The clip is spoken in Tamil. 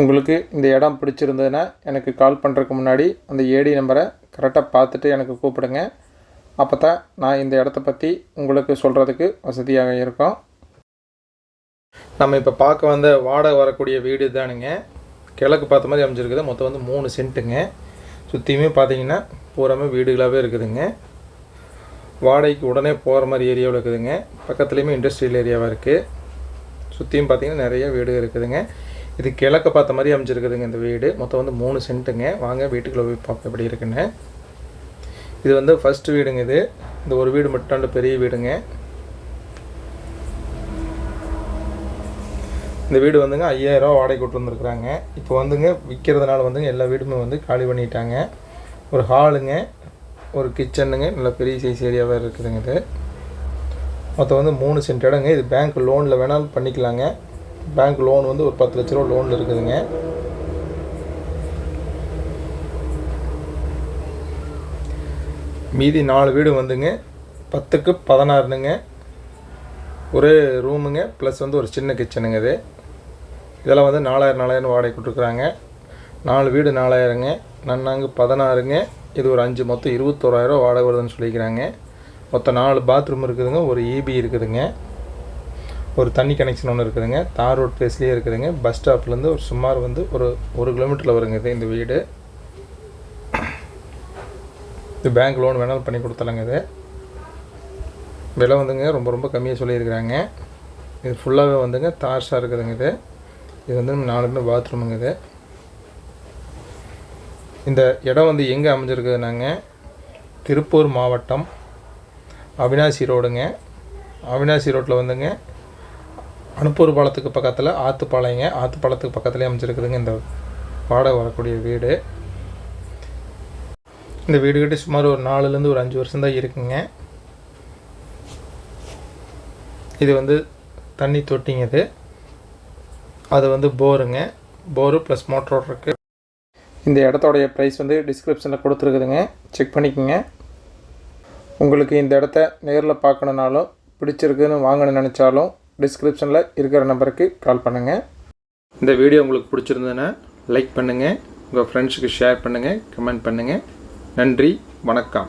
உங்களுக்கு இந்த இடம் பிடிச்சிருந்ததுன்னா எனக்கு கால் பண்ணுறதுக்கு முன்னாடி அந்த ஏடி நம்பரை கரெக்டாக பார்த்துட்டு எனக்கு கூப்பிடுங்க. அப்போ தான் நான் இந்த இடத்த பற்றி உங்களுக்கு சொல்கிறதுக்கு வசதியாக இருக்கும். நம்ம இப்போ பார்க்க வந்த வாடகை வரக்கூடிய வீடு தானுங்க கிழக்கு பார்த்த மாதிரி அமைஞ்சிருக்குது. மொத்தம் வந்து மூணு சென்ட்டுங்க. சுற்றியுமே பார்த்தீங்கன்னா பூராமே வீடுகளாகவே இருக்குதுங்க. வாடகைக்கு உடனே போகிற மாதிரி ஏரியாவில் இருக்குதுங்க. பக்கத்துலேயுமே இண்டஸ்ட்ரியல் ஏரியாவாக இருக்குது சுற்றியும் பார்த்தீங்கன்னா நிறைய வீடு இருக்குதுங்க. இது கிழக்க பார்த்த மாதிரி அமைஞ்சிருக்குதுங்க இந்த வீடு. மொத்தம் வந்து மூணு சென்ட்டுங்க. வாங்க வீட்டுக்குள்ளே போய் பார்ப்போம் எப்படி இருக்குன்னு. இது வந்து ஃபஸ்ட்டு வீடுங்க இது. இந்த ஒரு வீடு மட்டும் பெரிய வீடுங்க. இந்த வீடு வந்துங்க ஐயாயிரரூவா வாடகை கொண்டு வந்துருக்குறாங்க. இப்போ வந்துங்க விற்கிறதுனால வந்துங்க எல்லா வீடுமே வந்து காலி பண்ணிட்டாங்க. ஒரு ஹாலுங்க ஒரு கிச்சனுங்க நல்ல பெரிய சைஸ் ஏரியாவாக இருக்குதுங்க இது. மொத்தம் வந்து மூணு சென்ட் இடங்க. இது பேங்க் லோனில் வேணாலும் பண்ணிக்கலாங்க. பேங்க் லோன் வந்து ஒரு பத்து லட்ச ரூபா லோன் இருக்குதுங்க. மீதி நாலு வீடு வந்துங்க. பத்துக்கு பதினாறுனுங்க. ஒரு ரூமுங்க ப்ளஸ் வந்து ஒரு சின்ன கிச்சனுங்க இது. இதெல்லாம் வந்து நாலாயிரம் நாலாயிரம் வாடகை கொடுத்துருக்குறாங்க நாலு வீடு நாலாயிரங்க. நன்னாங்கு பதினாறுங்க. இது ஒரு அஞ்சு மொத்தம் இருபத்தோராயிரம் வாடகை வருதுன்னு சொல்லிக்கிறாங்க. மொத்தம் நாலு பாத்ரூம் இருக்குதுங்க ஒரு இபி இருக்குதுங்க. ஒரு தண்ணி கனெக்ஷன் ஒன்று இருக்குதுங்க. தார் ரோட் ஃபேஸ்லேயே இருக்குதுங்க. பஸ் ஸ்டாப்லேருந்து ஒரு சுமார் வந்து ஒரு ஒரு கிலோமீட்டரில் வருங்க இது இந்த வீடு. இது பேங்க் லோன் வேணாலும் பண்ணி கொடுத்தலாங்க இது. விலை வந்துங்க ரொம்ப ரொம்ப கம்மியாக சொல்லியிருக்கிறாங்க. இது ஃபுல்லாகவே வந்துங்க தார்ஸாக இருக்குதுங்க இது. இது வந்து நாலுமே பாத்ரூமுங்க இது. இந்த இடம் வந்து எங்கே அமைஞ்சிருக்குதுனாங்க? திருப்பூர் மாவட்டம் அவினாசி ரோடுங்க. அவினாசி ரோட்டில் வந்துங்க அனுப்பூர் பாலத்துக்கு பக்கத்தில் ஆற்றுப்பாளையங்க ஆற்றுப்பாலத்துக்கு பக்கத்துலேயே அமைச்சிருக்குதுங்க இந்த வாடகை வரக்கூடிய வீடு. இந்த வீடு கிட்ட சுமார் ஒரு நாலுலேருந்து ஒரு அஞ்சு வருஷம் தான் இருக்குங்க. இது வந்து தண்ணி தொட்டிங்க இது. அது வந்து போருங்க. போரு ப்ளஸ் மோட்டரோடு இருக்குது இந்த இடத்தோடைய ப்ரைஸ் வந்து டிஸ்கிரிப்ஷனில் கொடுத்துருக்குதுங்க. செக் பண்ணிக்கோங்க. உங்களுக்கு இந்த இடத்த நேரில் பார்க்கணுனாலும் பிடிச்சிருக்குன்னு வாங்கணும்னு நினச்சாலும் டிஸ்கிரிப்ஷனில் இருக்கிற நம்பருக்கு கால் பண்ணுங்கள் இந்த வீடியோ உங்களுக்கு பிடிச்சிருந்ததுன்னா லைக் பண்ணுங்கள் உங்கள் ஃப்ரெண்ட்ஸுக்கு ஷேர் பண்ணுங்கள் கமெண்ட் பண்ணுங்கள் நன்றி வணக்கம்.